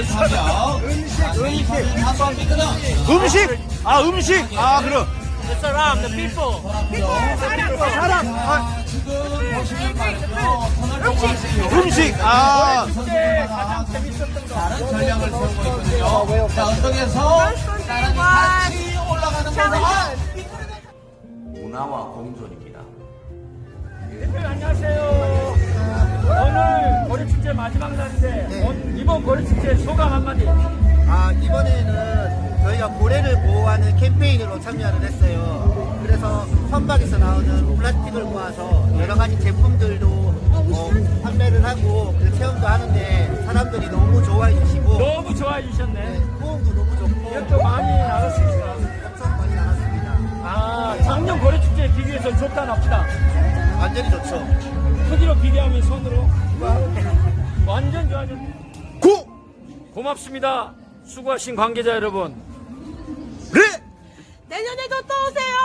음식, 음식. 한번. 음식? 아, 음식? 아, 그럼. The surround, the people. 사람. 아, 지금. 손을 동그랗게 음식. 아, 이게 가장 재밌었던 거. 다른 전략을 세우고 있거든요. 자, 언덕에서 나란히 같이 올라가는 거다. 문화와 공존입니다. 대표님 안녕하세요. 오늘 고려축제 마지막 날인데 이번 고려축제 소감 한마디. 아, 이번에는 저희가 고래를 보호하는 캠페인으로 참여를 했어요. 그래서 선박에서 나오는 플라스틱을 모아서 여러 가지 제품들도 어, 판매를 하고 그 체험도 하는데 사람들이 너무 좋아해 주시고 너무 좋아해 네, 주셨네. 호응도 너무 좋고 이것도 많이 나눴으니까. 엄청 많이 나왔습니다. 아, 작년 고려축제에 비교해서 좋다 납시다. 완전히 좋죠. 크기로 비교하면 손으로. 완전 좋아졌네. 고! 고맙습니다. 수고하신 관계자 여러분. 래! 내년에도 또 오세요.